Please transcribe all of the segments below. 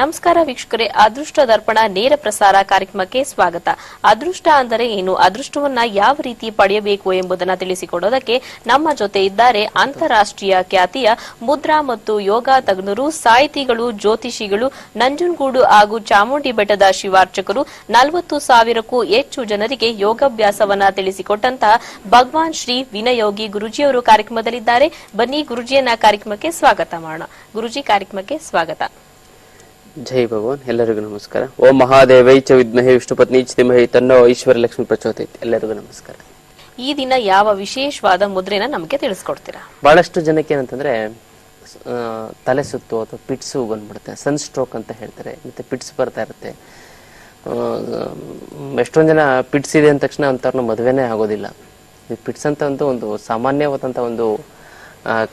ನಮಸ್ಕಾರ ವೀಕ್ಷಕರೇ ಅದೃಷ್ಟ ದರ್ಪಣ ನೇರ ಪ್ರಸಾರ ಕಾರ್ಯಕ್ರಮಕ್ಕೆ ಸ್ವಾಗತ. ಅದೃಷ್ಟ ಅಂದರೆ ಏನು? ಅದೃಷ್ಟವನ್ನ ಯಾವ ರೀತಿ ಪಡೆಯಬೇಕು ಎಂಬುದನ್ನು ತಿಳಿಸಿಕೊಡೋದಕ್ಕೆ ನಮ್ಮ ಜೊತೆ ಇದ್ದಾರೆ ಅಂತಾರಾಷ್ಟ್ರೀಯ ಖ್ಯಾತಿಯ ಮುದ್ರಾ ಮತ್ತು ಯೋಗ ತಜ್ಞರು, ಸಾಹಿತಿಗಳು, ಜ್ಯೋತಿಷಿಗಳು ನಂಜನಗೂಡು ಹಾಗೂ ಚಾಮುಂಡಿ ಬೆಟ್ಟದ ಶಿವಾರ್ಚಕರು. ನಲವತ್ತು ಸಾವಿರಕ್ಕೂ ಹೆಚ್ಚು ಜನರಿಗೆ ಯೋಗಾಭ್ಯಾಸವನ್ನ ತಿಳಿಸಿಕೊಟ್ಟಂತಹ ಭಗವಾನ್ ಶ್ರೀ ವಿನಯೋಗಿ ಗುರುಜಿಯವರು ಕಾರ್ಯಕ್ರಮದಲ್ಲಿದ್ದಾರೆ. ಬನ್ನಿ ಗುರುಜಿಯನ್ನ ಕಾರ್ಯಕ್ರಮಕ್ಕೆ ಸ್ವಾಗತ ಮಾಡೋಣ. ಗುರುಜಿ ಕಾರ್ಯಕ್ರಮಕ್ಕೆ ಸ್ವಾಗತ. ಜೈ ಭಗವಾನ್ ಎಲ್ಲರಿಗೂ ನಮಸ್ಕಾರ. ಓಂ ಮಹಾದೇವೈ ಚ ವಿದ್ಮಹೇ ವಿಷ್ಣು ಪತ್ನಿ ಧಿಮಹಿ ತನ್ನೋ ಐಶ್ವರ್ಯ ಲಕ್ಷ್ಮಿ ಪ್ರಚೋದೈತಿ ಎಲ್ಲರಿಗೂ ನಮಸ್ಕಾರ. ಈ ದಿನ ಯಾವ ವಿಶೇಷವಾದ ಮುದ್ರೆನ ನಮಗೆ ತಿಳಿಸ್ಕೊಡ್ತೀರಾ? ಬಹಳಷ್ಟು ಜನಕ್ಕೆ ಏನಂತಂದ್ರೆ ಆ, ತಲೆ ಸುತ್ತು ಅಥವಾ ಪಿಟ್ಸು ಬಂದ್ಬಿಡುತ್ತೆ ಸನ್ ಸ್ಟ್ರೋಕ್ ಅಂತ ಹೇಳ್ತಾರೆ ಮತ್ತೆ ಪಿಟ್ಸ್ ಬರ್ತಾ ಇರುತ್ತೆ. ಆ, ಎಷ್ಟೊಂದು ಜನ ಪಿಟ್ಸ್ ಇದೆ ಅಂದ ತಕ್ಷಣ ಅಂಥವ್ರನ್ನ ಮದುವೆನೇ ಆಗೋದಿಲ್ಲ. ಈ ಪಿಟ್ಸ್ ಅಂತ ಒಂದು ಒಂದು ಸಾಮಾನ್ಯವಾದಂಥ ಒಂದು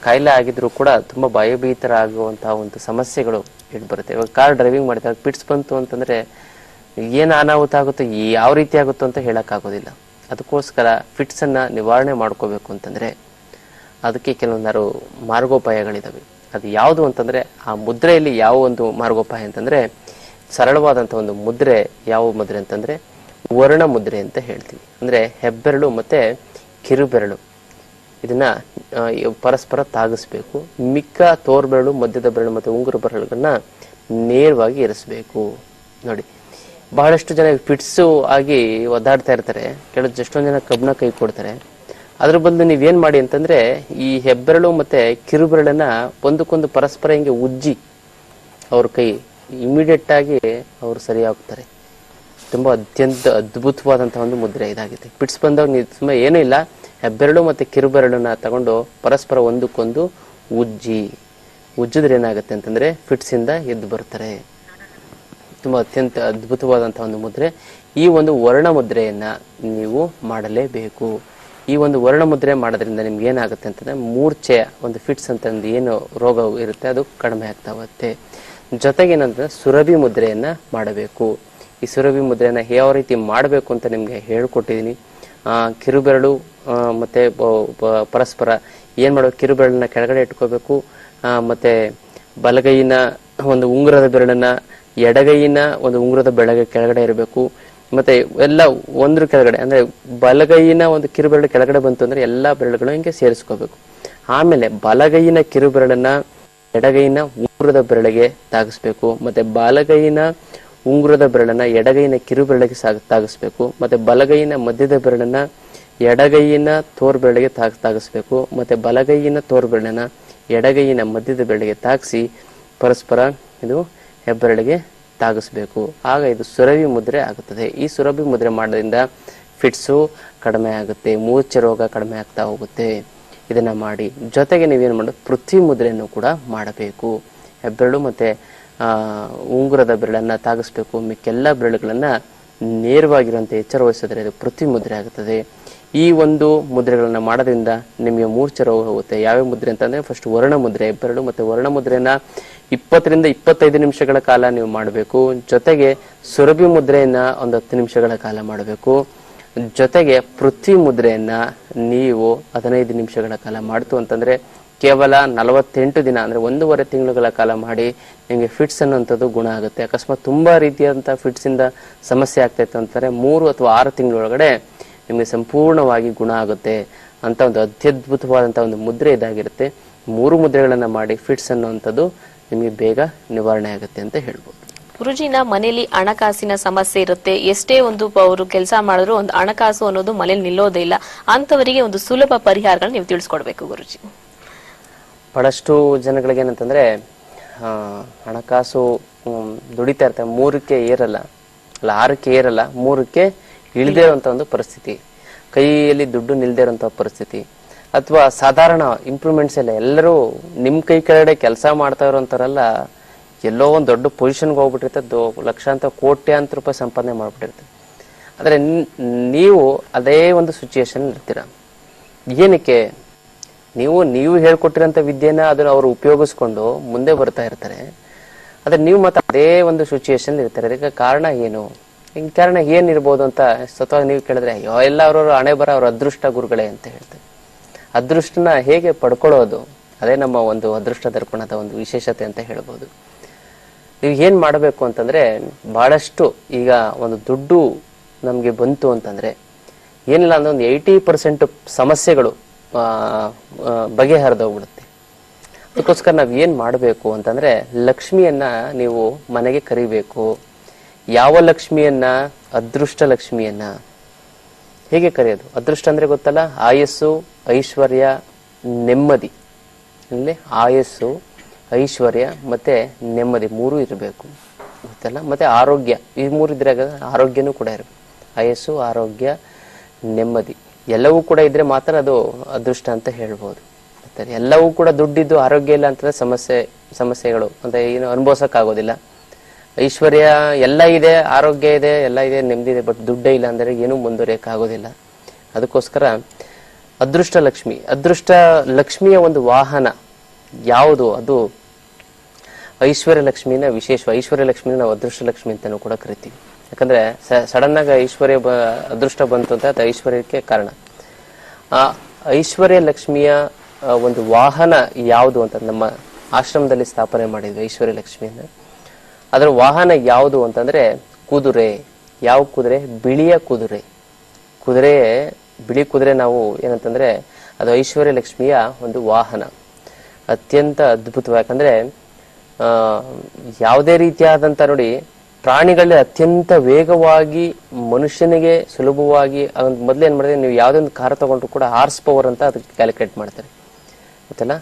ಕಾಯಿಲೆ ಆಗಿದ್ರು ಕೂಡ ತುಂಬಾ ಭಯಭೀತರ ಆಗುವಂತಹ ಒಂದು ಸಮಸ್ಯೆಗಳು ಇಟ್ಟು ಬರುತ್ತೆ ಇವಾಗ ಕಾರ್ ಡ್ರೈವಿಂಗ್ ಮಾಡಿದಾಗ ಪಿಟ್ಸ್ ಬಂತು ಅಂತಂದ್ರೆ ಏನು ಅನಾಹುತ ಆಗುತ್ತೋ, ಯಾವ ರೀತಿ ಆಗುತ್ತೋ ಅಂತ ಹೇಳೋಕ್ಕಾಗೋದಿಲ್ಲ ಅದಕ್ಕೋಸ್ಕರ ಫಿಟ್ಸ್ ಅನ್ನ ನಿವಾರಣೆ ಮಾಡ್ಕೋಬೇಕು ಅಂತಂದ್ರೆ ಅದಕ್ಕೆ ಕೆಲವೊಂದಾರು ಮಾರ್ಗೋಪಾಯಗಳಿದಾವೆ. ಅದು ಯಾವುದು ಅಂತಂದ್ರೆ ಆ ಮುದ್ರೆಯಲ್ಲಿ ಯಾವ ಒಂದು ಮಾರ್ಗೋಪಾಯ ಅಂತಂದ್ರೆ ಸರಳವಾದಂತ ಒಂದು ಮುದ್ರೆ ಯಾವ ಮುದ್ರೆ ಅಂತಂದ್ರೆ ವರ್ಣ ಮುದ್ರೆ ಅಂತ ಹೇಳ್ತೀವಿ. ಅಂದ್ರೆ ಹೆಬ್ಬೆರಳು ಮತ್ತೆ ಕಿರುಬೆರಳು. ಇದನ್ನ ಪರಸ್ಪರ ತಾಗಿಸ್ಬೇಕು. ಮಿಕ್ಕ ತೋರ್ಬೆರಳು, ಮಧ್ಯದ ಬೆರಳು ಮತ್ತು ಉಂಗುರ ಬೆರಳುಗಳನ್ನ ನೇರವಾಗಿ ಇರಿಸ್ಬೇಕು. ನೋಡಿ, ಬಹಳಷ್ಟು ಜನ ಫಿಟ್ಸು ಆಗಿ ಒದ್ದಾಡ್ತಾ ಇರ್ತಾರೆ. ಕೆಲವು ಎಷ್ಟೊಂದು ಜನ ಕಬ್ಬನ ಕೈ ಕೊಡ್ತಾರೆ. ಅದ್ರ ಬದಲು ನೀವೇನ್ ಮಾಡಿ ಅಂತಂದ್ರೆ, ಈ ಹೆಬ್ಬೆರಳು ಮತ್ತೆ ಕಿರುಬೆರಳನ್ನ ಒಂದಕ್ಕೊಂದು ಪರಸ್ಪರ ಹಿಂಗೆ ಉಜ್ಜಿ ಅವ್ರ ಕೈ ಇಮಿಡಿಯೇಟ್ ಆಗಿ ಅವ್ರು ಸರಿ ಆಗ್ತಾರೆ. ತುಂಬಾ ಅತ್ಯಂತ ಅದ್ಭುತವಾದಂತಹ ಒಂದು ಮುದ್ರೆ ಇದಾಗಿದೆ. ಪಿಟ್ಸ್ ಬಂದಾಗ ನೀವು ತುಂಬಾ ಏನೂ ಇಲ್ಲ. ಹೆಬ್ಬೆರಳು ಮತ್ತು ಕಿರುಬೆರಳನ್ನ ತಗೊಂಡು ಪರಸ್ಪರ ಒಂದಕ್ಕೊಂದು ಉಜ್ಜಿ. ಉಜ್ಜಿದ್ರೆ ಏನಾಗುತ್ತೆ ಅಂತಂದ್ರೆ ಫಿಟ್ಸಿಂದ ಎದ್ದು ಬರ್ತಾರೆ. ತುಂಬ ಅತ್ಯಂತ ಅದ್ಭುತವಾದಂಥ ಒಂದು ಮುದ್ರೆ. ಈ ಒಂದು ವರ್ಣ ಮುದ್ರೆಯನ್ನ ನೀವು ಮಾಡಲೇಬೇಕು. ಈ ಒಂದು ವರ್ಣ ಮುದ್ರೆ ಮಾಡೋದ್ರಿಂದ ನಿಮ್ಗೆ ಏನಾಗುತ್ತೆ ಅಂತಂದ್ರೆ ಮೂರ್ಛೆ, ಒಂದು ಫಿಟ್ಸ್ ಅಂತ ಒಂದು ಏನು ರೋಗ ಇರುತ್ತೆ ಅದು ಕಡಿಮೆ ಆಗ್ತಾ ಹೋಗುತ್ತೆ. ಜೊತೆಗೆ ಏನಂತಂದ್ರೆ ಸುರಭಿ ಮುದ್ರೆಯನ್ನ ಮಾಡಬೇಕು. ಈ ಸುರಭಿ ಮುದ್ರೆಯನ್ನು ಯಾವ ರೀತಿ ಮಾಡಬೇಕು ಅಂತ ನಿಮಗೆ ಹೇಳ್ಕೊಟ್ಟಿದ್ದೀನಿ ಕಿರುಬೆರಳು ಮತ್ತು ಪರಸ್ಪರ ಏನು ಮಾಡಬೇಕು ಕಿರುಬೆರಳನ್ನ ಕೆಳಗಡೆ ಇಟ್ಕೋಬೇಕು. ಮತ್ತು ಬಲಗೈಯಿನ ಒಂದು ಉಂಗುರದ ಬೆರಳನ್ನ ಎಡಗೈನ ಒಂದು ಉಂಗುರದ ಬೆಳಗ್ಗೆ ಕೆಳಗಡೆ ಇರಬೇಕು. ಮತ್ತೆ ಎಲ್ಲ ಒಂದ್ರ ಕೆಳಗಡೆ, ಅಂದ್ರೆ ಬಲಗೈನ ಒಂದು ಕಿರುಬೆರಳು ಕೆಳಗಡೆ ಬಂತು ಅಂದ್ರೆ ಎಲ್ಲಾ ಬೆರಳುಗಳು ಹಿಂಗೆ ಸೇರಿಸ್ಕೋಬೇಕು. ಆಮೇಲೆ ಬಲಗೈನ ಕಿರುಬೆರಳನ್ನ ಎಡಗೈನ ಉಂಗುರದ ಬೆರಳಿಗೆ ತಾಗಿಸ್ಬೇಕು. ಮತ್ತೆ ಬಲಗೈಯಿನ ಉಂಗುರದ ಬೆರಳನ್ನ ಎಡಗೈನ ಕಿರುಬೆರಳಿಗೆ ಸಾಗ ತಾಗಿಸ್ಬೇಕು, ಮತ್ತೆ ಬಲಗೈನ ಮಧ್ಯದ ಬೆರಳನ್ನ ಎಡಗೈಯಿನ ತೋರ್ ಬೆರಳಿಗೆ ತಾಗ್ ತಾಗಿಸ್ಬೇಕು, ಮತ್ತೆ ಬಲಗೈಯಿನ ತೋರ್ ಬೆರಳನ್ನ ಎಡಗೈಯಿನ ಮಧ್ಯದ ಬೆರಳಿಗೆ ತಾಗಿಸಿ ಪರಸ್ಪರ ಇದು ಹೆಬ್ಬೆರಳಿಗೆ ತಾಗಿಸ್ಬೇಕು. ಆಗ ಇದು ಸುರಭಿ ಮುದ್ರೆ ಆಗುತ್ತದೆ. ಈ ಸುರಭಿ ಮುದ್ರೆ ಮಾಡೋದ್ರಿಂದ ಫಿಟ್ಸು ಕಡಿಮೆ ಆಗುತ್ತೆ, ಮೂರ್ಛೆ ರೋಗ ಕಡಿಮೆ ಆಗ್ತಾ ಹೋಗುತ್ತೆ. ಇದನ್ನ ಮಾಡಿ ಜೊತೆಗೆ ನೀವೇನು ಮಾಡೋದು ಪೃಥ್ವಿ ಮುದ್ರೆಯನ್ನು ಕೂಡ ಮಾಡಬೇಕು. ಹೆಬ್ಬೆರಳು ಮತ್ತೆ ಉಂಗುರದ ಬೆರಳನ್ನ ತಾಗಿಸ್ಬೇಕು. ಮಿಕ್ಕೆಲ್ಲ ಬೆರಳುಗಳನ್ನು ನೇರವಾಗಿರುವಂತೆ ಎಚ್ಚರ ವಹಿಸಿದ್ರೆ ಅದು ಪೃಥ್ವಿ ಮುದ್ರೆ ಆಗುತ್ತದೆ ಈ ಒಂದು ಮುದ್ರೆಗಳನ್ನು ಮಾಡೋದ್ರಿಂದ ನಿಮಗೆ ಮೂರ್ಛೆ ರೋಗ ಹೋಗುತ್ತೆ. ಯಾವ್ಯಾವ ಮುದ್ರೆ ಅಂತಂದರೆ ಫಸ್ಟ್ ವರ್ಣ ಮುದ್ರೆ, ಬೆರಳು ಮತ್ತೆ ವರ್ಣ ಮುದ್ರೆಯನ್ನ ಇಪ್ಪತ್ತರಿಂದ ಇಪ್ಪತ್ತೈದು ನಿಮಿಷಗಳ ಕಾಲ ನೀವು ಮಾಡಬೇಕು. ಜೊತೆಗೆ ಸುರಭಿ ಮುದ್ರೆಯನ್ನ ಒಂದು ಹತ್ತು ನಿಮಿಷಗಳ ಕಾಲ ಮಾಡಬೇಕು. ಜೊತೆಗೆ ಪೃಥ್ವಿ ಮುದ್ರೆಯನ್ನ ನೀವು ಹದಿನೈದು ನಿಮಿಷಗಳ ಕಾಲ ಮಾಡ್ತು ಅಂತಂದ್ರೆ ಕೇವಲ ನಲವತ್ತೆಂಟು ದಿನ, ಅಂದ್ರೆ ಒಂದೂವರೆ ತಿಂಗಳುಗಳ ಕಾಲ ಮಾಡಿ ನಿಮಗೆ ಫಿಟ್ಸ್ ಅನ್ನುವಂಥದ್ದು ಗುಣ ಆಗುತ್ತೆ. ಅಕಸ್ಮಾತ್ ತುಂಬಾ ಫಿಟ್ಸ್ ಇಂದ ಸಮಸ್ಯೆ ಆಗ್ತೈತೆ ಅಂತಾರೆ. ಮೂರು ಅಥವಾ ಆರು ತಿಂಗಳೊಳಗಡೆ ನಿಮಗೆ ಸಂಪೂರ್ಣವಾಗಿ ಗುಣ ಆಗುತ್ತೆ ಅಂತ ಒಂದು ಅತ್ಯದ್ಭುತವಾದಂತಹ ಒಂದು ಮುದ್ರೆ ಇದಾಗಿರುತ್ತೆ. ಮೂರು ಮುದ್ರೆಗಳನ್ನ ಮಾಡಿ ಫಿಟ್ಸ್ ಅನ್ನುವಂಥದ್ದು ನಿಮಗೆ ಬೇಗ ನಿವಾರಣೆ ಆಗುತ್ತೆ ಅಂತ ಹೇಳ್ಬೋದು. ಗುರುಜಿನ ಮನೇಲಿ ಹಣಕಾಸಿನ ಸಮಸ್ಯೆ ಇರುತ್ತೆ. ಎಷ್ಟೇ ಒಂದು ಅವರು ಕೆಲಸ ಮಾಡಿದ್ರು ಒಂದು ಹಣಕಾಸು ಅನ್ನೋದು ಮನೇಲಿ ನಿಲ್ಲೋದೇ ಇಲ್ಲ. ಅಂತವರಿಗೆ ಒಂದು ಸುಲಭ ಪರಿಹಾರಗಳನ್ನ ನೀವು ತಿಳಿಸ್ಕೊಡ್ಬೇಕು ಗುರುಜಿ. ಬಹಳಷ್ಟು ಜನಗಳಿಗೆ ಏನಂತಂದ್ರೆ ಹಣಕಾಸು ದುಡಿತಾ ಇರ್ತಾರೆ. ಮೂರಕ್ಕೆ ಏರಲ್ಲ. ಅಲ್ಲ, ಆರಕ್ಕೆ ಏರಲ್ಲ. ಮೂರಕ್ಕೆ ಇಳಿದೇ ಇರುವಂತ ಒಂದು ಪರಿಸ್ಥಿತಿ. ಕೈಯಲ್ಲಿ ದುಡ್ಡು ನಿಲ್ದೇ ಇರುವಂತ ಪರಿಸ್ಥಿತಿ. ಅಥವಾ ಸಾಧಾರಣ ಇಂಪ್ರೂವ್ಮೆಂಟ್ಸ್ ಎಲ್ಲ ಎಲ್ಲರೂ ನಿಮ್ ಕೈ ಕೆಳಗಡೆ ಕೆಲಸ ಮಾಡ್ತಾ ಇರುವಂತಾರಲ್ಲ ಎಲ್ಲೋ ಒಂದು ದೊಡ್ಡ ಪೊಸಿಷನ್ಗೆ ಹೋಗ್ಬಿಟ್ಟಿರ್ತಾರೆ ದೊ- ಲಕ್ಷಾಂತರ ಕೋಟ್ಯಾಂತರ ರೂಪಾಯಿ ಸಂಪಾದನೆ ಮಾಡ್ಬಿಟ್ಟಿರ್ತದೆ ಆದರೆ ನೀವು ಅದೇ ಒಂದು ಸಿಚುಯೇಷನ್ ಇರ್ತೀರ. ಏನಕ್ಕೆ? ನೀವು ನೀವು ಹೇಳ್ಕೊಟ್ಟಿರೋಂಥ ವಿದ್ಯೆನ ಅದನ್ನ ಅವರು ಉಪಯೋಗಿಸ್ಕೊಂಡು ಮುಂದೆ ಬರ್ತಾ ಇರ್ತಾರೆ. ಆದರೆ ನೀವು ಮತ್ತೆ ಅದೇ ಒಂದು ಸಿಚುಯೇಷನ್ ಇರ್ತಾರೆ. ಅದಕ್ಕೆ ಕಾರಣ ಏನು? ಹಿಂಗೆ ಕಾರಣ ಏನಿರ್ಬೋದು ಅಂತ ಸ್ವತಃ ನೀವು ಕೇಳಿದ್ರೆ, ಅಯ್ಯೋ, ಎಲ್ಲ ಅವ್ರವ್ರ ಹಣೆ ಬರ ಅವ್ರ ಅದೃಷ್ಟ ಗುರುಗಳೇ ಅಂತ ಹೇಳ್ತಾರೆ. ಅದೃಷ್ಟನ ಹೇಗೆ ಪಡ್ಕೊಳ್ಳೋದು? ಅದೇ ನಮ್ಮ ಒಂದು ಅದೃಷ್ಟ ದರ್ಪಣದ ಒಂದು ವಿಶೇಷತೆ ಅಂತ ಹೇಳ್ಬೋದು. ನೀವು ಏನು ಮಾಡಬೇಕು ಅಂತಂದ್ರೆ, ಬಹಳಷ್ಟು ಈಗ ಒಂದು ದುಡ್ಡು ನಮಗೆ ಬಂತು ಅಂತಂದ್ರೆ, ಏನಿಲ್ಲ ಅಂದ್ರೆ ಒಂದು ಏಯ್ಟಿ ಪರ್ಸೆಂಟ್ ಸಮಸ್ಯೆಗಳು ಬಗೆಹರಿದೋಗ್ಬಿಡುತ್ತೆ ಅದಕ್ಕೋಸ್ಕರ ನಾವು ಏನು ಮಾಡಬೇಕು ಅಂತಂದರೆ ಲಕ್ಷ್ಮಿಯನ್ನ ನೀವು ಮನೆಗೆ ಕರಿಬೇಕು. ಯಾವ ಲಕ್ಷ್ಮಿಯನ್ನ? ಅದೃಷ್ಟ ಲಕ್ಷ್ಮಿಯನ್ನ. ಹೇಗೆ ಕರೆಯೋದು? ಅದೃಷ್ಟ ಅಂದರೆ ಗೊತ್ತಲ್ಲ? ಆಯಸ್ಸು, ಐಶ್ವರ್ಯ, ನೆಮ್ಮದಿ. ಇಲ್ಲಿ ಆಯಸ್ಸು, ಐಶ್ವರ್ಯ ಮತ್ತು ನೆಮ್ಮದಿ ಮೂರು ಇರಬೇಕು. ಗೊತ್ತಲ್ಲ? ಮತ್ತು ಆರೋಗ್ಯ. ಈ ಮೂರು ಇದ್ರಾಗ ಆರೋಗ್ಯನೂ ಕೂಡ ಇರಬೇಕು. ಆಯಸ್ಸು, ಆರೋಗ್ಯ, ನೆಮ್ಮದಿ. ಎಲ್ಲವೂ ಕೂಡ ಇದ್ರೆ ಮಾತ್ರ ಅದು ಅದೃಷ್ಟ ಅಂತ ಹೇಳ್ಬೋದು. ಎಲ್ಲವೂ ಕೂಡ ದುಡ್ಡಿದ್ದು ಆರೋಗ್ಯ ಇಲ್ಲ ಅಂತಂದ್ರೆ ಸಮಸ್ಯೆ, ಸಮಸ್ಯೆಗಳು. ಅಂದ್ರೆ ಏನು ಅನುಭವಿಸಕ್ಕಾಗೋದಿಲ್ಲ. ಐಶ್ವರ್ಯ ಎಲ್ಲ ಇದೆ, ಆರೋಗ್ಯ ಇದೆ, ಎಲ್ಲ ಇದೆ, ನೆಮ್ಮದಿ ಇದೆ, ಬಟ್ ದುಡ್ಡೇ ಇಲ್ಲ ಅಂದ್ರೆ ಏನೂ ಮುಂದುವರಿಯಕ್ಕಾಗೋದಿಲ್ಲ. ಅದಕ್ಕೋಸ್ಕರ ಅದೃಷ್ಟ ಲಕ್ಷ್ಮಿ ಅದೃಷ್ಟ ಲಕ್ಷ್ಮಿಯ ಒಂದು ವಾಹನ ಯಾವುದು? ಅದು ಐಶ್ವರ್ಯ ಲಕ್ಷ್ಮಿನ ವಿಶೇಷ ಐಶ್ವರ್ಯ ಲಕ್ಷ್ಮಿನ ನಾವು ಅದೃಷ್ಟ ಲಕ್ಷ್ಮಿ ಅಂತಾನೂ ಕೂಡ ಕರಿತೀವಿ. ಯಾಕಂದ್ರೆ ಸಡನ್ ಆಗಿ ಐಶ್ವರ್ಯ ಅದೃಷ್ಟ ಬಂತು ಅಂತ ಅದು ಐಶ್ವರ್ಯಕ್ಕೆ ಕಾರಣ. ಆ ಐಶ್ವರ್ಯ ಲಕ್ಷ್ಮಿಯ ಒಂದು ವಾಹನ ಯಾವುದು ಅಂತ ನಮ್ಮ ಆಶ್ರಮದಲ್ಲಿ ಸ್ಥಾಪನೆ ಮಾಡಿದ್ವಿ ಐಶ್ವರ್ಯ ಲಕ್ಷ್ಮಿಯನ್ನ ಅದರ. ವಾಹನ ಯಾವುದು ಅಂತಂದ್ರೆ ಕುದುರೆ. ಯಾವ ಕುದುರೆ? ಬಿಳಿಯ ಕುದುರೆ. ಕುದುರೆ, ಬಿಳಿ ಕುದುರೆ ನಾವು ಏನಂತಂದ್ರೆ ಅದು ಐಶ್ವರ್ಯ ಲಕ್ಷ್ಮಿಯ ಒಂದು ವಾಹನ. ಅತ್ಯಂತ ಅದ್ಭುತವಾಗಿ, ಯಾಕಂದ್ರೆ ಯಾವುದೇ ರೀತಿಯಾದಂತ ನೋಡಿ ಪ್ರಾಣಿಗಳಲ್ಲಿ ಅತ್ಯಂತ ವೇಗವಾಗಿ ಮನುಷ್ಯನಿಗೆ ಸುಲಭವಾಗಿ ಅದೊಂದು ಮೊದಲು ಏನು ಮಾಡಿದ್ರೆ ನೀವು ಯಾವುದೊಂದು ಕಾರ್ ತಗೊಂಡ್ರು ಕೂಡ ಹಾರ್ಸ್ ಪವರ್ ಅಂತ ಅದಕ್ಕೆ ಕ್ಯಾಲ್ಕುಲೇಟ್ ಮಾಡ್ತಾರೆ. ಗೊತ್ತಲ್ಲ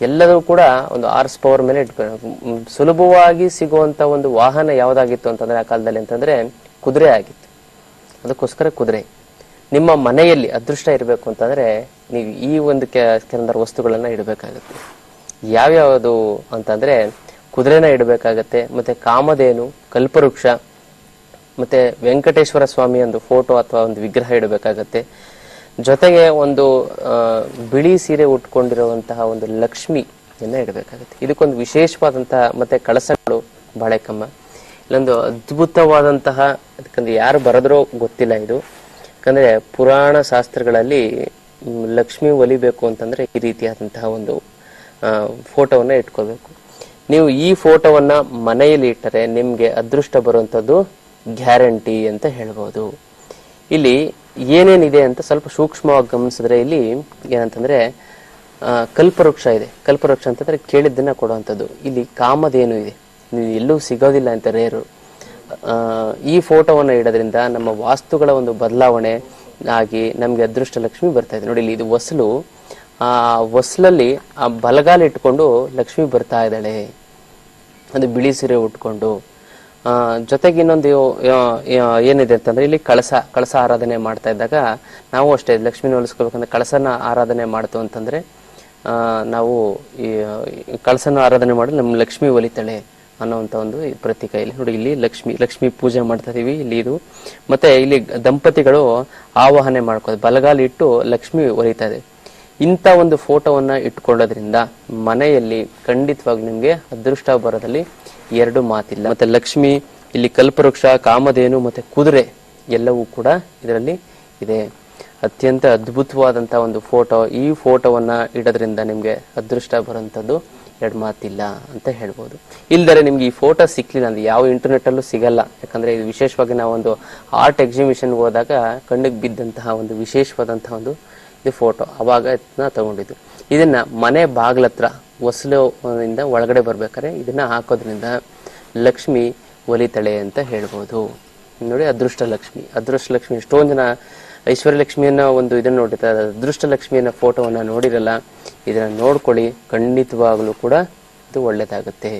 ಎಲ್ಲರೂ ಕೂಡ ಒಂದು ಹಾರ್ಸ್ ಪವರ್ ಮೇಲೆ ಇಟ್ಕೊಂಡು ಸುಲಭವಾಗಿ ಸಿಗುವಂತ ಒಂದು ವಾಹನ ಯಾವುದಾಗಿತ್ತು ಅಂತಂದ್ರೆ ಆ ಕಾಲದಲ್ಲಿ ಅಂತಂದ್ರೆ ಕುದುರೆ ಆಗಿತ್ತು. ಅದಕ್ಕೋಸ್ಕರ ಕುದುರೆ. ನಿಮ್ಮ ಮನೆಯಲ್ಲಿ ಅದೃಷ್ಟ ಇರಬೇಕು ಅಂತಂದ್ರೆ ನೀವು ಈ ಒಂದು ಕೆಲವೊಂದರ ವಸ್ತುಗಳನ್ನ ಇಡಬೇಕಾಗುತ್ತೆ. ಯಾವ್ಯಾವುದು ಅಂತಂದ್ರೆ ಕುದುರೆನ ಇಡಬೇಕಾಗತ್ತೆ, ಮತ್ತೆ ಕಾಮಧೇನು, ಕಲ್ಪವೃಕ್ಷ, ಮತ್ತೆ ವೆಂಕಟೇಶ್ವರ ಸ್ವಾಮಿ ಒಂದು ಫೋಟೋ ಅಥವಾ ಒಂದು ವಿಗ್ರಹ ಇಡಬೇಕಾಗತ್ತೆ. ಜೊತೆಗೆ ಒಂದು ಬಿಳಿ ಸೀರೆ ಉಟ್ಕೊಂಡಿರುವಂತಹ ಒಂದು ಲಕ್ಷ್ಮಿಯನ್ನ ಇಡಬೇಕಾಗತ್ತೆ. ಇದಕ್ಕೊಂದು ವಿಶೇಷವಾದಂತಹ, ಮತ್ತೆ ಕಳಸಗಳು ಬಾಳೆಕಮ್ಮ ಇಲ್ಲೊಂದು ಅದ್ಭುತವಾದಂತಹ, ಅದಕ್ಕಂದ್ರೆ ಯಾರು ಬರೆದ್ರೋ ಗೊತ್ತಿಲ್ಲ ಇದು. ಯಾಕಂದ್ರೆ ಪುರಾಣ ಶಾಸ್ತ್ರಗಳಲ್ಲಿ ಲಕ್ಷ್ಮಿ ಒಲಿಬೇಕು ಅಂತಂದ್ರೆ ಈ ರೀತಿಯಾದಂತಹ ಒಂದು ಫೋಟೋವನ್ನ ಇಟ್ಕೋಬೇಕು. ನೀವು ಈ ಫೋಟೋವನ್ನ ಮನೆಯಲ್ಲಿ ಇಟ್ಟರೆ ನಿಮ್ಗೆ ಅದೃಷ್ಟ ಬರುವಂತದ್ದು ಗ್ಯಾರಂಟಿ ಅಂತ ಹೇಳ್ಬೋದು. ಇಲ್ಲಿ ಏನೇನಿದೆ ಅಂತ ಸ್ವಲ್ಪ ಸೂಕ್ಷ್ಮವಾಗಿ ಗಮನಿಸಿದ್ರೆ ಇಲ್ಲಿ ಏನಂತಂದ್ರೆ ಕಲ್ಪವೃಕ್ಷ ಇದೆ. ಕಲ್ಪವೃಕ್ಷ ಅಂತಂದ್ರೆ ಕೇಳಿದ್ದನ್ನ ಕೊಡುವಂಥದ್ದು ಇಲ್ಲಿ ಕಾಮದೇನು ಇದೆ. ನೀವು ಎಲ್ಲೂ ಸಿಗೋದಿಲ್ಲ ಅಂತ ರೇರು. ಈ ಫೋಟೋವನ್ನು ಇಡೋದ್ರಿಂದ ನಮ್ಮ ವಾಸ್ತುಗಳ ಒಂದು ಬದಲಾವಣೆ ಆಗಿ ನಮಗೆ ಅದೃಷ್ಟ ಲಕ್ಷ್ಮಿ ಬರ್ತಾ ಇದೆ. ನೋಡಿ, ಇಲ್ಲಿ ಇದು ವಸಲು ಆ ವಸಲಲ್ಲಿ ಆ ಬಲಗಾಲ ಇಟ್ಕೊಂಡು ಲಕ್ಷ್ಮಿ ಬರ್ತಾ ಇದ್ದಾಳೆ. ಅದು ಬಿಳಿ ಸೀರೆ ಉಟ್ಕೊಂಡು ಜೊತೆಗೆ ಇನ್ನೊಂದು ಏನಿದೆ ಅಂತಂದ್ರೆ ಇಲ್ಲಿ ಕಳಸ ಕಳಸ ಆರಾಧನೆ ಮಾಡ್ತಾ ಇದ್ದಾಗ ನಾವು ಅಷ್ಟೇ ಲಕ್ಷ್ಮಿನ ಹೋಲಿಸ್ಕೋಬೇಕಂದ್ರೆ ಕಳಸನ ಆರಾಧನೆ ಮಾಡ್ತು ಅಂತಂದ್ರೆ ನಾವು ಈ ಕಳಸನ ಆರಾಧನೆ ಮಾಡಿ ನಮ್ಮ ಲಕ್ಷ್ಮಿ ಒಲಿತಾಳೆ ಅನ್ನೋಂತ ಒಂದು ಪ್ರತೀಕ ಇಲ್ಲಿ. ನೋಡಿ, ಇಲ್ಲಿ ಲಕ್ಷ್ಮಿ ಲಕ್ಷ್ಮಿ ಪೂಜೆ ಮಾಡ್ತಾ ಇದೀವಿ, ಇಲ್ಲಿ ಇದು. ಮತ್ತೆ ಇಲ್ಲಿ ದಂಪತಿಗಳು ಆವಾಹನೆ ಮಾಡ್ಕೋದು ಬಲಗಾಲಿಟ್ಟು ಲಕ್ಷ್ಮಿ ಒಲಿತಾ ಇದೆ. ಇಂಥ ಒಂದು ಫೋಟೋವನ್ನ ಇಟ್ಕೊಳ್ಳೋದ್ರಿಂದ ಮನೆಯಲ್ಲಿ ಖಂಡಿತವಾಗಿ ನಿಮ್ಗೆ ಅದೃಷ್ಟ ಬರೋದಲ್ಲಿ ಎರಡು ಮಾತಿಲ್ಲ. ಮತ್ತೆ ಲಕ್ಷ್ಮಿ, ಇಲ್ಲಿ ಕಲ್ಪವೃಕ್ಷ, ಕಾಮಧೇನು ಮತ್ತೆ ಕುದುರೆ ಎಲ್ಲವೂ ಕೂಡ ಇದರಲ್ಲಿ ಇದೆ. ಅತ್ಯಂತ ಅದ್ಭುತವಾದಂತ ಒಂದು ಫೋಟೋ. ಈ ಫೋಟೋವನ್ನ ಇಡೋದ್ರಿಂದ ನಿಮ್ಗೆ ಅದೃಷ್ಟ ಬರುವಂತದ್ದು ಎರಡು ಮಾತಿಲ್ಲ ಅಂತ ಹೇಳ್ಬೋದು. ಇಲ್ದರೆ ನಿಮ್ಗೆ ಈ ಫೋಟೋ ಸಿಕ್ಲಿಲ್ಲ ಅಂದ್ರೆ ಯಾವ ಇಂಟರ್ನೆಟ್ ಅಲ್ಲೂ ಸಿಗಲ್ಲ. ಯಾಕಂದ್ರೆ ಇದು ವಿಶೇಷವಾಗಿ ನಾವೊಂದು ಆರ್ಟ್ ಎಕ್ಸಿಬಿಷನ್ ಹೋದಾಗ ಕಣ್ಣಿಗೆ ಬಿದ್ದಂತಹ ಒಂದು ವಿಶೇಷವಾದಂತಹ ಒಂದು ಇದು ಫೋಟೋ ಅವಾಗ ಇದನ್ನ ತಗೊಂಡಿದ್ದು. ಇದನ್ನ ಮನೆ ಬಾಗ್ಲತ್ರ ಹೊಸಲಿಂದ ಒಳಗಡೆ ಬರ್ಬೇಕಾದ್ರೆ ಇದನ್ನ ಹಾಕೋದ್ರಿಂದ ಲಕ್ಷ್ಮಿ ಒಲಿತಳೆ ಅಂತ ಹೇಳ್ಬೋದು. ನೋಡಿ ಅದೃಷ್ಟ ಲಕ್ಷ್ಮಿ ಅದೃಷ್ಟ ಲಕ್ಷ್ಮಿ ಎಷ್ಟೊಂದು ಜನ ಐಶ್ವರ್ಯ ಲಕ್ಷ್ಮಿಯನ್ನ ಒಂದು ಇದನ್ನ ನೋಡಿರ್ತಾರೆ. ಅದೃಷ್ಟ ಲಕ್ಷ್ಮಿಯನ್ನ ಫೋಟೋವನ್ನ ನೋಡಿರಲ್ಲ, ಇದನ್ನ ನೋಡ್ಕೊಳ್ಳಿ. ಖಂಡಿತವಾಗ್ಲೂ ಕೂಡ ಇದು ಒಳ್ಳೇದಾಗುತ್ತೆ.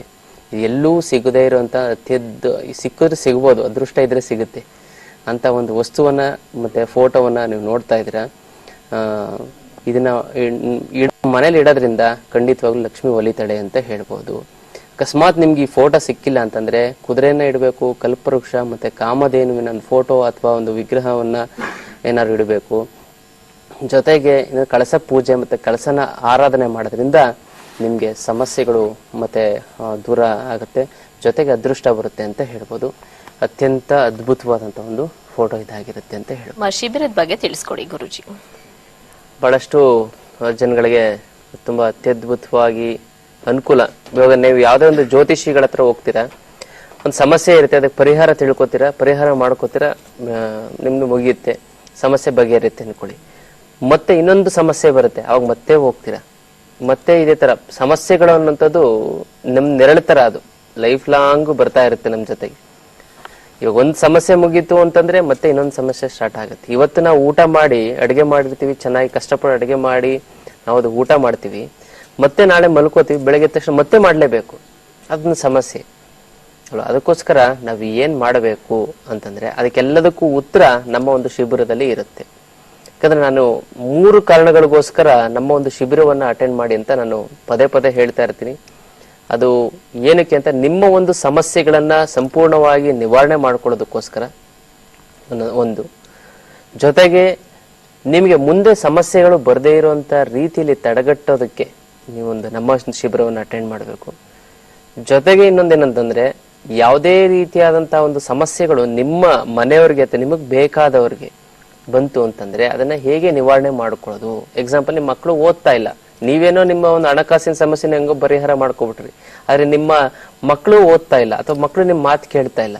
ಎಲ್ಲೂ ಸಿಗದೇ ಇರುವಂತ ಅತ್ಯದ್ದ, ಸಿಕ್ಕಿದ್ರೆ ಸಿಗ್ಬೋದು, ಅದೃಷ್ಟ ಇದ್ರೆ ಸಿಗುತ್ತೆ. ಅಂತ ಒಂದು ವಸ್ತುವನ್ನ ಮತ್ತೆ ಫೋಟೋವನ್ನ ನೀವು ನೋಡ್ತಾ ಇದ್ದೀರಾ ಇದನ್ನ ಮನೇಲಿ ಇಡೋದ್ರಿಂದ ಖಂಡಿತವಾಗ್ಲೂ ಲಕ್ಷ್ಮಿ ಒಲಿತಾಳೆ ಅಂತ ಹೇಳ್ಬೋದು. ಅಕಸ್ಮಾತ್ ನಿಮ್ಗೆ ಈ ಫೋಟೋ ಸಿಕ್ಕಿಲ್ಲ ಅಂತಂದ್ರೆ ಕುದುರೆನ ಇಡಬೇಕು, ಕಲ್ಪವೃಕ್ಷ ಮತ್ತೆ ಕಾಮಧೇನುವಿನ ಒಂದು ಫೋಟೋ ಅಥವಾ ಒಂದು ವಿಗ್ರಹವನ್ನ ಏನಾದ್ರು ಇಡಬೇಕು. ಜೊತೆಗೆ ಕಳಸ ಪೂಜೆ ಮತ್ತೆ ಕಳಸನ ಆರಾಧನೆ ಮಾಡೋದ್ರಿಂದ ನಿಮ್ಗೆ ಸಮಸ್ಯೆಗಳು ಮತ್ತೆ ದೂರ ಆಗುತ್ತೆ. ಜೊತೆಗೆ ಅದೃಷ್ಟ ಬರುತ್ತೆ ಅಂತ ಹೇಳ್ಬೋದು. ಅತ್ಯಂತ ಅದ್ಭುತವಾದಂತ ಒಂದು ಫೋಟೋ ಇದಾಗಿರುತ್ತೆ ಅಂತ ನಮ್ಮ ಶಿಬಿರದ ಬಗ್ಗೆ ತಿಳಿಸ್ಕೊಡಿ ಗುರುಜಿ. ಬಹಳಷ್ಟು ಜನಗಳಿಗೆ ತುಂಬ ಅತ್ಯದ್ಭುತವಾಗಿ ಅನುಕೂಲ. ಇವಾಗ ನೀವು ಯಾವುದೇ ಒಂದು ಜ್ಯೋತಿಷಿಗಳ ಹತ್ರ ಹೋಗ್ತೀರಾ, ಒಂದು ಸಮಸ್ಯೆ ಇರುತ್ತೆ, ಅದಕ್ಕೆ ಪರಿಹಾರ ತಿಳ್ಕೊತೀರಾ, ಪರಿಹಾರ ಮಾಡ್ಕೋತೀರಾ ನಿಮ್ದು ಮುಗಿಯುತ್ತೆ, ಸಮಸ್ಯೆ ಬಗೆಹರಿಯುತ್ತೆ ಅನ್ಕೊಳ್ಳಿ. ಮತ್ತೆ ಇನ್ನೊಂದು ಸಮಸ್ಯೆ ಬರುತ್ತೆ, ಅವಾಗ ಮತ್ತೆ ಹೋಗ್ತೀರಾ. ಮತ್ತೆ ಇದೇ ತರ ಸಮಸ್ಯೆಗಳು ಅನ್ನೋಂಥದ್ದು ನಮ್ ನೆರಳು ತರ ಅದು. ಲೈಫ್ ಲಾಂಗ್ ಬರ್ತಾ ಇರುತ್ತೆ ನಮ್ಮ ಜೊತೆಗೆ. ಇವಾಗ ಒಂದ್ ಸಮಸ್ಯೆ ಮುಗೀತು ಅಂತಂದ್ರೆ ಮತ್ತೆ ಇನ್ನೊಂದು ಸಮಸ್ಯೆ ಸ್ಟಾರ್ಟ್ ಆಗುತ್ತೆ. ಇವತ್ತು ನಾವು ಊಟ ಮಾಡಿ, ಅಡಿಗೆ ಮಾಡಿರ್ತೀವಿ, ಚೆನ್ನಾಗಿ ಕಷ್ಟಪಟ್ಟು ಅಡಿಗೆ ಮಾಡಿ ನಾವು ಅದು ಊಟ ಮಾಡ್ತೀವಿ. ಮತ್ತೆ ನಾಳೆ ಮಲ್ಕೋತೀವಿ, ಬೆಳಗ್ಗೆ ತಕ್ಷಣ ಮತ್ತೆ ಮಾಡಲೇಬೇಕು. ಅದನ್ನ ಸಮಸ್ಯೆ. ಅಲ್ವಾ? ಅದಕ್ಕೋಸ್ಕರ ನಾವು ಏನ್ ಮಾಡಬೇಕು ಅಂತಂದ್ರೆ ಅದಕ್ಕೆಲ್ಲದಕ್ಕೂ ಉತ್ತರ ನಮ್ಮ ಒಂದು ಶಿಬಿರದಲ್ಲಿ ಇರುತ್ತೆ. ಯಾಕಂದ್ರೆ ನಾನು ಮೂರು ಕಾರಣಗಳಿಗೋಸ್ಕರ ನಮ್ಮ ಒಂದು ಶಿಬಿರವನ್ನ ಅಟೆಂಡ್ ಮಾಡಿ ಅಂತ ನಾನು ಪದೇ ಪದೇ ಹೇಳ್ತಾ ಇರ್ತೀನಿ. ಅದು ಏನಕ್ಕೆ ಅಂತ ನಿಮ್ಮ ಒಂದು ಸಮಸ್ಯೆಗಳನ್ನ ಸಂಪೂರ್ಣವಾಗಿ ನಿವಾರಣೆ ಮಾಡ್ಕೊಳ್ಳೋದಕ್ಕೋಸ್ಕರ ಒಂದು- ಜೊತೆಗೆ ನಿಮಗೆ ಮುಂದೆ ಸಮಸ್ಯೆಗಳು ಬರದೇ ಇರುವಂಥ ರೀತಿಯಲ್ಲಿ ತಡೆಗಟ್ಟೋದಕ್ಕೆ ನೀವೊಂದು ನಮ್ಮ ಶಿಬಿರವನ್ನು ಅಟೆಂಡ್ ಮಾಡಬೇಕು. ಜೊತೆಗೆ ಇನ್ನೊಂದೇನಂತಂದ್ರೆ ಯಾವುದೇ ರೀತಿಯಾದಂಥ ಒಂದು ಸಮಸ್ಯೆಗಳು ನಿಮ್ಮ ಮನೆಯವ್ರಿಗೆ ಅಥವಾ ನಿಮಗೆ ಬೇಕಾದವ್ರಿಗೆ ಬಂತು ಅಂತಂದ್ರೆ ಅದನ್ನ ಹೇಗೆ ನಿವಾರಣೆ ಮಾಡ್ಕೊಳ್ಳೋದು? ಎಕ್ಸಾಂಪಲ್ ನಿಮ್ಮ ಮಕ್ಕಳು ಓದ್ತಾ ಇಲ್ಲ. ನೀವೇನೋ ನಿಮ್ಮ ಒಂದು ಹಣಕಾಸಿನ ಸಮಸ್ಯೆನ ಹೆಂಗೋ ಪರಿಹಾರ ಮಾಡ್ಕೊಬಿಟ್ರಿ. ಆದ್ರೆ ನಿಮ್ಮ ಮಕ್ಕಳು ಓದ್ತಾ ಇಲ್ಲ ಅಥವಾ ಮಕ್ಕಳು ನಿಮ್ಮ ಮಾತು ಕೇಳ್ತಾ ಇಲ್ಲ.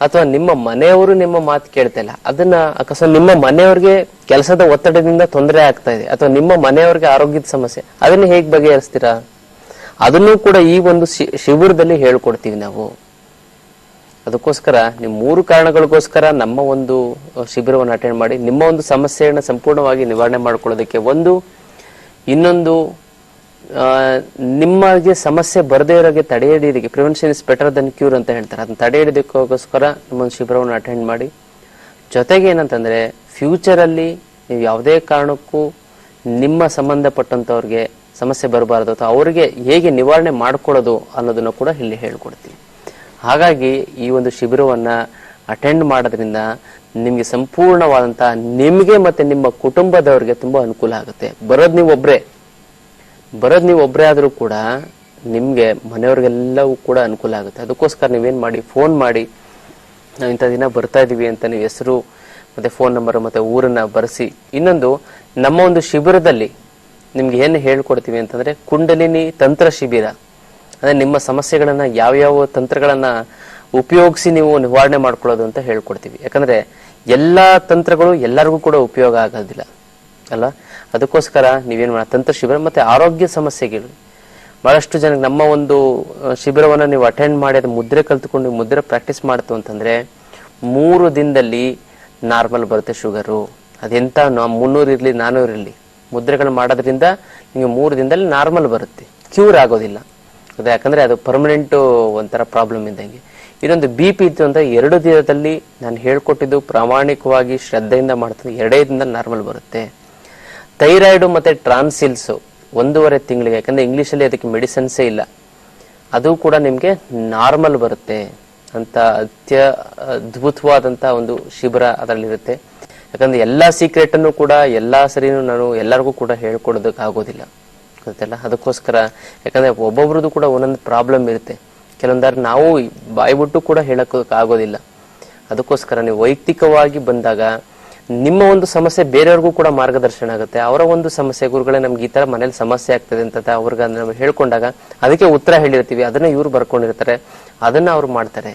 ಅಥವಾ ನಿಮ್ಮ ಮನೆಯವರು ನಿಮ್ಮ ಮಾತು ಕೇಳ್ತಾ ಇಲ್ಲ. ಅದನ್ನ ಅಕಸ್ಮಾತ್ ನಿಮ್ಮ ಮನೆಯವ್ರಿಗೆ ಕೆಲಸದ ಒತ್ತಡದಿಂದ ತೊಂದರೆ ಆಗ್ತಾ ಇದೆ. ಅಥವಾ ನಿಮ್ಮ ಮನೆಯವ್ರಿಗೆ ಆರೋಗ್ಯದ ಸಮಸ್ಯೆ. ಅದನ್ನ ಹೇಗ್ ಬಗೆಹರಿಸ್ತೀರಾ? ಅದನ್ನು ಕೂಡ ಈ ಒಂದು ಶಿಬಿರದಲ್ಲಿ ಹೇಳ್ಕೊಡ್ತೀವಿ ನಾವು. ಅದಕ್ಕೋಸ್ಕರ ನಿಮ್ಮ ಮೂರು ಕಾರಣಗಳಿಗೋಸ್ಕರ ನಮ್ಮ ಒಂದು ಶಿಬಿರವನ್ನು ಅಟೆಂಡ್ ಮಾಡಿ, ನಿಮ್ಮ ಒಂದು ಸಮಸ್ಯೆಯನ್ನು ಸಂಪೂರ್ಣವಾಗಿ ನಿವಾರಣೆ ಮಾಡ್ಕೊಳ್ಳೋದಕ್ಕೆ ಒಂದು, ಇನ್ನೊಂದು ನಿಮ್ಮಗೆ ಸಮಸ್ಯೆ ಬರದೇ ಇರೋಗೆ ತಡೆಹಿಡಿಯೋದಕ್ಕೆ prevention is better than cure ಅಂತ ಹೇಳ್ತಾರೆ. ಅದನ್ನ ತಡೆಹಿಡಿದಕ್ಕೋಸ್ಕರ ನಿಮ್ಮ ಒಂದು ಶಿಬಿರವನ್ನು ಅಟೆಂಡ್ ಮಾಡಿ. ಜೊತೆಗೆ ಏನಂತಂದರೆ ಫ್ಯೂಚರಲ್ಲಿ ನೀವು ಯಾವುದೇ ಕಾರಣಕ್ಕೂ ನಿಮ್ಮ ಸಂಬಂಧಪಟ್ಟಂಥವ್ರಿಗೆ ಸಮಸ್ಯೆ ಬರಬಾರ್ದು, ಅಥವಾ ಅವರಿಗೆ ಹೇಗೆ ನಿವಾರಣೆ ಮಾಡ್ಕೊಳ್ಳೋದು ಅನ್ನೋದನ್ನು ಕೂಡ ಇಲ್ಲಿ ಹೇಳ್ಕೊಡ್ತೀವಿ ಹಾಗಾಗಿ ಈ ಒಂದು ಶಿಬಿರವನ್ನ ಅಟೆಂಡ್ ಮಾಡೋದ್ರಿಂದ ನಿಮಗೆ ಸಂಪೂರ್ಣವಾದಂಥ ನಿಮಗೆ ಮತ್ತೆ ನಿಮ್ಮ ಕುಟುಂಬದವರಿಗೆ ತುಂಬಾ ಅನುಕೂಲ ಆಗುತ್ತೆ. ಬರೋದು ನೀವು ಒಬ್ಬರೇ ಬರೋದು ನೀವು ಒಬ್ಬರೇ ಆದ್ರೂ ಕೂಡ ನಿಮಗೆ ಮನೆಯವ್ರಿಗೆಲ್ಲವೂ ಕೂಡ ಅನುಕೂಲ ಆಗುತ್ತೆ. ಅದಕ್ಕೋಸ್ಕರ ನೀವೇನು ಮಾಡಿ ಫೋನ್ ಮಾಡಿ. ನಾವು ಇಂಥ ದಿನ ಬರ್ತಾ ಇದ್ದೀವಿ ಅಂತ ನೀವು ಹೆಸರು, ಮತ್ತೆ ಫೋನ್ ನಂಬರ್ ಮತ್ತೆ ಊರನ್ನ ಬರೆಸಿ. ಇನ್ನೊಂದು, ನಮ್ಮ ಒಂದು ಶಿಬಿರದಲ್ಲಿ ನಿಮ್ಗೆ ಏನು ಹೇಳ್ಕೊಡ್ತೀವಿ ಅಂತಂದ್ರೆ, ಕುಂಡಲಿನಿ ತಂತ್ರ ಶಿಬಿರ. ಅಂದ್ರೆ ನಿಮ್ಮ ಸಮಸ್ಯೆಗಳನ್ನ ಯಾವ್ಯಾವ ತಂತ್ರಗಳನ್ನ ಉಪಯೋಗಿಸಿ ನೀವು ನಿವಾರಣೆ ಮಾಡ್ಕೊಳ್ಳೋದು ಅಂತ ಹೇಳ್ಕೊಡ್ತೀವಿ. ಯಾಕಂದ್ರೆ ಎಲ್ಲಾ ತಂತ್ರಗಳು ಎಲ್ಲರಿಗೂ ಕೂಡ ಉಪಯೋಗ ಆಗೋದಿಲ್ಲ. ಅಲ್ಲ? ಅದಕ್ಕೋಸ್ಕರ ನೀವೇನ್ ಮಾಡ, ತಂತ್ರ ಶಿಬಿರ ಮತ್ತೆ ಆರೋಗ್ಯ ಸಮಸ್ಯೆಗಳು. ಬಹಳಷ್ಟು ಜನ ನಮ್ಮ ಒಂದು ಶಿಬಿರವನ್ನು ನೀವು ಅಟೆಂಡ್ ಮಾಡಿ ಅದು ಮುದ್ರೆ ಕಲ್ತ್ಕೊಂಡು ಮುದ್ರೆ ಪ್ರಾಕ್ಟೀಸ್ ಮಾಡ್ತು ಅಂತಂದ್ರೆ ಮೂರು ದಿನದಲ್ಲಿ ನಾರ್ಮಲ್ ಬರುತ್ತೆ ಶುಗರು ಅದೆಂತ ಮುನ್ನೂರು ಇರಲಿ ನಾನ್ನೂರು ಇರಲಿ. ಮುದ್ರೆಗಳು ಮಾಡೋದ್ರಿಂದ ನಿಮಗೆ ಮೂರು ದಿನದಲ್ಲಿ ನಾರ್ಮಲ್ ಬರುತ್ತೆ. ಕ್ಯೂರ್ ಆಗೋದಿಲ್ಲ. ಅದು ಯಾಕಂದ್ರೆ ಅದು ಪರ್ಮನೆಂಟ್ ಒಂಥರ ಪ್ರಾಬ್ಲಮ್ ಇದ್ದಂಗೆ. ಇನ್ನೊಂದು ಬಿ ಪಿ ಇತ್ತು ಅಂತ ಎರಡು ದಿನದಲ್ಲಿ ನಾನು ಹೇಳ್ಕೊಟ್ಟಿದ್ದು ಪ್ರಾಮಾಣಿಕವಾಗಿ ಶ್ರದ್ಧೆಯಿಂದ ಮಾಡ್ತೀನಿ. ಎರಡೇ ದಿನ ನಾರ್ಮಲ್ ಬರುತ್ತೆ. ಥೈರಾಯ್ಡು ಮತ್ತೆ ಟ್ರಾನ್ಸಿಲ್ಸು ಒಂದೂವರೆ ತಿಂಗಳಿಗೆ, ಯಾಕಂದ್ರೆ ಇಂಗ್ಲೀಷಲ್ಲಿ ಅದಕ್ಕೆ ಮೆಡಿಸನ್ಸೇ ಇಲ್ಲ. ಅದು ಕೂಡ ನಿಮಗೆ ನಾರ್ಮಲ್ ಬರುತ್ತೆ ಅಂತ ಅತ್ಯ ಅದ್ಭುತವಾದಂಥ ಒಂದು ಶಿಬಿರ ಅದರಲ್ಲಿರುತ್ತೆ. ಯಾಕಂದ್ರೆ ಎಲ್ಲಾ ಸೀಕ್ರೆಟ್ ಅನ್ನು ಕೂಡ, ಎಲ್ಲಾ ಸರಿನೂ ನಾನು ಎಲ್ಲರಿಗೂ ಕೂಡ ಹೇಳ್ಕೊಡೋದಕ್ಕೆ ಆಗೋದಿಲ್ಲ ಗೊತ್ತಲ್ಲ ಅದಕ್ಕೋಸ್ಕರ ಯಾಕಂದ್ರೆ ಒಬ್ಬೊಬ್ರದ್ದು ಕೂಡ ಒಂದೊಂದು ಪ್ರಾಬ್ಲಮ್ ಇರುತ್ತೆ. ಕೆಲವೊಂದಾರು ನಾವು ಬಾಯ್ಬಿಟ್ಟು ಕೂಡ ಹೇಳೋಕ್ಕಾಗೋದಿಲ್ಲ ಅದಕ್ಕೋಸ್ಕರ ನೀವು ವೈಯಕ್ತಿಕವಾಗಿ ಬಂದಾಗ ನಿಮ್ಮ ಒಂದು ಸಮಸ್ಯೆ ಬೇರೆಯವ್ರಿಗೂ ಕೂಡ ಮಾರ್ಗದರ್ಶನ ಆಗುತ್ತೆ. ಅವರ ಒಂದು ಸಮಸ್ಯೆ, ಗುರುಗಳೇ, ನಮ್ಗೆ ಈ ತರ ಮನೇಲಿ ಸಮಸ್ಯೆ ಆಗ್ತದೆ ಅಂತ ಅವ್ರಿಗೆ ನಾವು ಹೇಳ್ಕೊಂಡಾಗ ಅದಕ್ಕೆ ಉತ್ತರ ಹೇಳಿರ್ತೀವಿ. ಅದನ್ನ ಇವ್ರು ಬರ್ಕೊಂಡಿರ್ತಾರೆ. ಅದನ್ನ ಅವ್ರು ಮಾಡ್ತಾರೆ.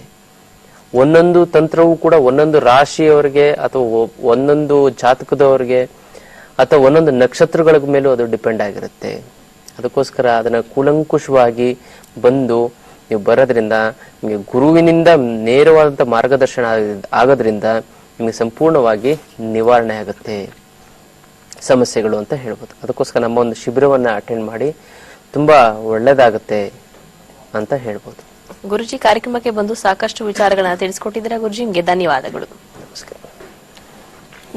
ಒಂದೊಂದು ತಂತ್ರವೂ ಕೂಡ ಒಂದೊಂದು ರಾಶಿಯವರಿಗೆ ಅಥವಾ ಒಂದೊಂದು ಜಾತಕದವರಿಗೆ ಅಥವಾ ಒಂದೊಂದು ನಕ್ಷತ್ರಗಳ ಮೇಲೂ ಅದು ಡಿಪೆಂಡ್ ಆಗಿರುತ್ತೆ. ಅದಕ್ಕೋಸ್ಕರ ಅದನ್ನ ಕೂಲಂಕುಷವಾಗಿ ಬಂದು ನೀವು ಬರೋದ್ರಿಂದ ನಿಮಗೆ ಗುರುವಿನಿಂದ ನೇರವಾದಂಥ ಮಾರ್ಗದರ್ಶನ ಆಗೋದ್ರಿಂದ ನಿಮಗೆ ಸಂಪೂರ್ಣವಾಗಿ ನಿವಾರಣೆ ಆಗುತ್ತೆ. ಸಮಸ್ಯೆಗಳು ಅಂತ ಹೇಳ್ಬೋದು. ಅದಕ್ಕೋಸ್ಕರ ನಮ್ಮ ಒಂದು ಶಿಬಿರವನ್ನು ಅಟೆಂಡ್ ಮಾಡಿ ತುಂಬ ಒಳ್ಳೇದಾಗುತ್ತೆ ಅಂತ ಹೇಳ್ಬೋದು. ಗುರುಜಿ ಕಾರ್ಯಕ್ರಮಕ್ಕೆ ಬಂದು ಸಾಕಷ್ಟು ವಿಚಾರಗಳನ್ನು ತಿಳಿಸ್ಕೊಟ್ಟಿದ್ದೀರಾ ಗುರುಜಿ? ನಿಮಗೆ ಧನ್ಯವಾದಗಳು. ನಮಸ್ಕಾರ.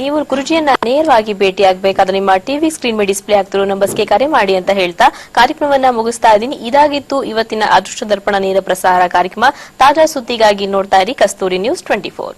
ನೀವು ಗುರುಜಿಯನ್ನ ನೇರವಾಗಿ ಭೇಟಿಯಾಗಬೇಕಾದ್ರೆ ನಿಮ್ಮ ಟಿವಿ ಸ್ಕ್ರೀನ್ ಮೇಲೆ ಡಿಸ್ಪ್ಲೇ ಆಗ್ತಿರೋ ನಂಬರ್ಸ್ಗೆ ಕರೆ ಮಾಡಿ ಅಂತ ಹೇಳ್ತಾ ಕಾರ್ಯಕ್ರಮವನ್ನ ಮುಗಿಸ್ತಾ ಇದ್ದೀನಿ. ಇದಾಗಿತ್ತು ಇವತ್ತಿನ ಅದೃಷ್ಟ ದರ್ಪಣ ನೇರ ಪ್ರಸಾರ ಕಾರ್ಯಕ್ರಮ. ತಾಜಾ ಸುದ್ದಿಗಾಗಿ ನೋಡ್ತಾ ಇರಿ ಕಸ್ತೂರಿ ನ್ಯೂಸ್ ಟ್ವೆಂಟಿ ಫೋರ್.